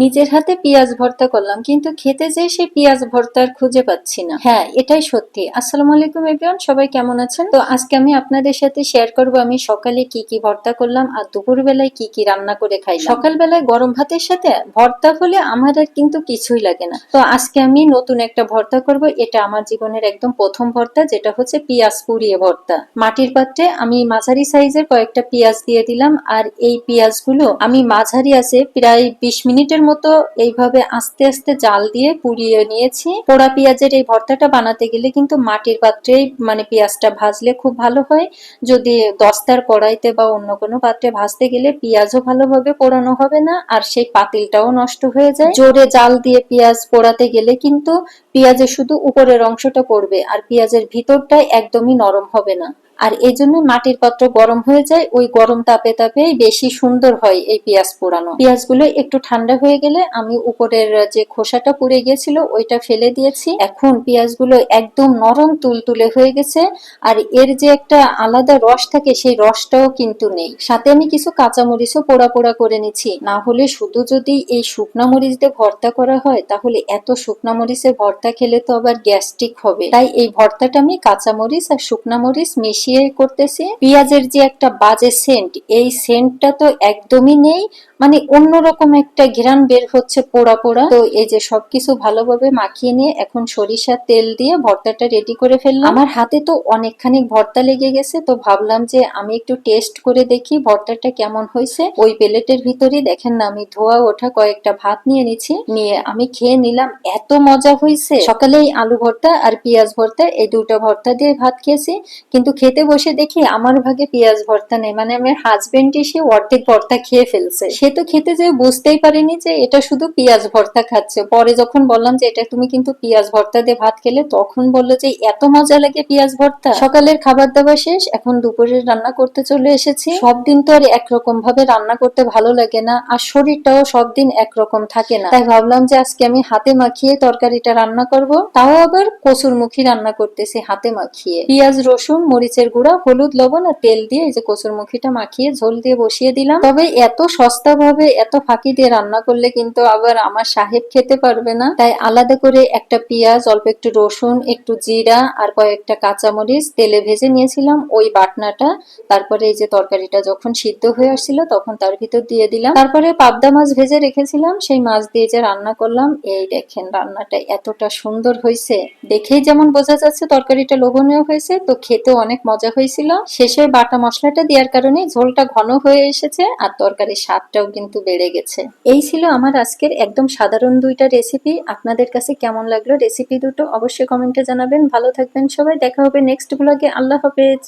নিজের হাতে পেঁয়াজ ভর্তা করলাম, কিন্তু খেতে যেয়ে সেই পেঁয়াজ ভর্তা আর খুঁজে পাচ্ছি না। হ্যাঁ এটাই সত্যি। আসসালামু আলাইকুম এভরিওয়ান সবাই কেমন আছেন? তো আজকে আমি আপনাদের সাথে শেয়ার করব আমি সকালে কি কি ভর্তা করলাম আর দুপুর বেলায় কি কি রান্না করে খাই সকাল বেলায় গরম ভাতের সাথে ভর্তা হলে আমার আর কিন্তু কিছুই লাগে না। তো আজকে আমি নতুন একটা ভর্তা করব, এটা আমার জীবনের একদম প্রথম ভর্তা, যেটা হচ্ছে পেঁয়াজ পুড়িয়ে ভর্তা। মাটির পাত্রে আমি মাঝারি সাইজের কয়েকটা পেঁয়াজ দিয়ে দিলাম, আর এই পেঁয়াজগুলো আমি মাঝারি আছে প্রায় বিশ মিনিটের মতো এইভাবে আস্তে আস্তে জাল দিয়ে পুড়িয়ে নিয়েছি। পোড়া পেঁয়াজের এই ভর্তাটা বানাতে গেলে কিন্তু মাটির পাত্রেই মানে পেঁয়াজটা ভাজলে খুব ভালো হয়। যদি দস্তার কড়াইতে বা অন্য কোনো পাত্রে ভাজতে গেলে পেঁয়াজও ভালোভাবে পোড়ানো হবে না, আর সেই পাতিলটাও নষ্ট হয়ে যায়। জোরে জাল দিয়ে পেঁয়াজ পোড়াতে গেলে কিন্তু পেঁয়াজের শুধু উপরের অংশটা পড়বে, আর পেঁয়াজের ভিতরটা একদমই নরম হবে না। আর এই জন্য মাটির পাত্র গরম হয়ে যায়, ওই গরম তাপে তাপে বেশি সুন্দর হয় এই পেঁয়াজ পোড়ানো। পেঁয়াজগুলো একটু ঠান্ডা হয়ে গেলে আমি উপরের যে খোসাটা পুড়ে গিয়েছিল, ওইটা ফেলে দিয়েছি। এখন পেঁয়াজগুলো একদম নরম তুলতুলে হয়ে গেছে, আর এর যে একটা আলাদা রস থাকে, সেই রসটাও কিন্তু নেই। সাথে আমি কিছু কাঁচা কাঁচামরিচও পোড়া পোড়া করে নিচ্ছি। না হলে শুধু যদি এই শুকনা মরিচ দিয়ে ভর্তা করা হয়, তাহলে এত শুকনা মরিচের ভর্তা খেলে তো আবার গ্যাস্ট্রিক হবে। তাই এই ভর্তাটা আমি কাঁচামরিচ আর শুকনা মরিচ মিশিয়ে করতেছি। পেঁয়াজের যে একটা বাজে সেন্ট, এই সেন্টটা তো একদমই নেই। মানে অন্যরকম একটা ঘেরান বের হচ্ছে পোড়া পোড়া। তো এই যে সবকিছু ভালোভাবে মাখিয়ে নিয়ে এখন সরিষার তেল দিয়ে ভর্তাটা রেডি করে ফেললাম। আমার হাতে তো অনেকখানি ভর্তা লেগে গেছে, তো ভাবলাম যে আমি একটু টেস্ট করে দেখি ভর্তাটা কেমন হয়েছে। ওই প্লেটের ভিতরেই দেখেন না, আমি ধোয়া ওঠা কয়েকটা ভাত নিয়ে নিচ্ছি। নিয়ে আমি খেয়ে নিলাম, এত মজা হয়েছে। সকালে এই আলু ভর্তা আর পেঁয়াজ ভর্তা, এই দুটো ভর্তা দিয়ে ভাত খেয়েছি। কিন্তু খেতে বসে দেখি আমার ভাগে পেঁয়াজ ভর্তা নেই। মানে আমার হাজবেন্ড এসে অর্ধেক ভর্তা খেয়ে ফেলছে। সে তো খেতে যে বুঝতেই পারেনি যে এটা শুধু পেঁয়াজ ভর্তা খাচ্ছে। পরে যখন বললাম যে এটা তুমি কিন্তু পেঁয়াজ ভর্তা দিয়ে ভাত খেলে, তখন বলল যে এত মজা লাগে পেঁয়াজ ভর্তা। সকালের খাবার দাবার শেষ, এখন দুপুরের রান্না করতে চলে এসেছি। সব দিন তো আর একরকম ভাবে রান্না করতে ভালো লাগে না, আর শরীরটাও সব দিন একরকম থাকে না। তাই ভাবলাম যে আজকে আমি হাতে মাখিয়ে তরকারিটা রান্না করব। তাও আবার কচুর মুখী রান্না করতেছি হাতে মাখিয়ে। পেঁয়াজ, রসুন, মরিচের গুঁড়া, হলুদ, লবণ আর তেল দিয়ে এই যে কচুর মুখিটা মাখিয়ে ঝোল দিয়ে বসিয়ে দিলাম। তবে এত সস্তা ভাবে এত ফাঁকি দিয়ে রান্না করলে কিন্তু আবার আমার সাহেব খেতে পারবে না। তাই আলাদা করে একটা পেঁয়াজ, অল্প একটু রসুন, একটু জিরা আর কয়েকটা কাঁচামরিচ তেলে ভেজে নিয়েছিলাম ওই বাটনাটা। তারপরে এই যে তরকারিটা যখন সিদ্ধ হয়ে আসছিল তখন তার ভিতর দিয়ে দিলাম। তারপরে পাবদা মাছ ভেজে রেখেছিলাম। সেই মাছ দিয়ে যে রান্না করলাম, এই দেখেন রান্নাটা এতটা সুন্দর হয়েছে। দেখেই যেমন বোঝা যাচ্ছে তরকারিটা লোভনীয় হয়েছে, তো খেতে অনেক মজা হয়েছিল। শেষে বাটা মশলাটা দেওয়ার কারণে ঝোলটা ঘন হয়ে এসেছে আর তরকারির স্বাদটাও কিন্তু বেড়ে গেছে। এই ছিল আমার আজকের একদম সাধারণ দুইটা রেসিপি আপনাদের কাছে কেমন লাগল রেসিপি দুটো অবশ্যই কমেন্টে জানাবেন। ভালো থাকবেন সবাই। দেখা হবে নেক্সট ব্লগে আল্লাহ হাফেজ।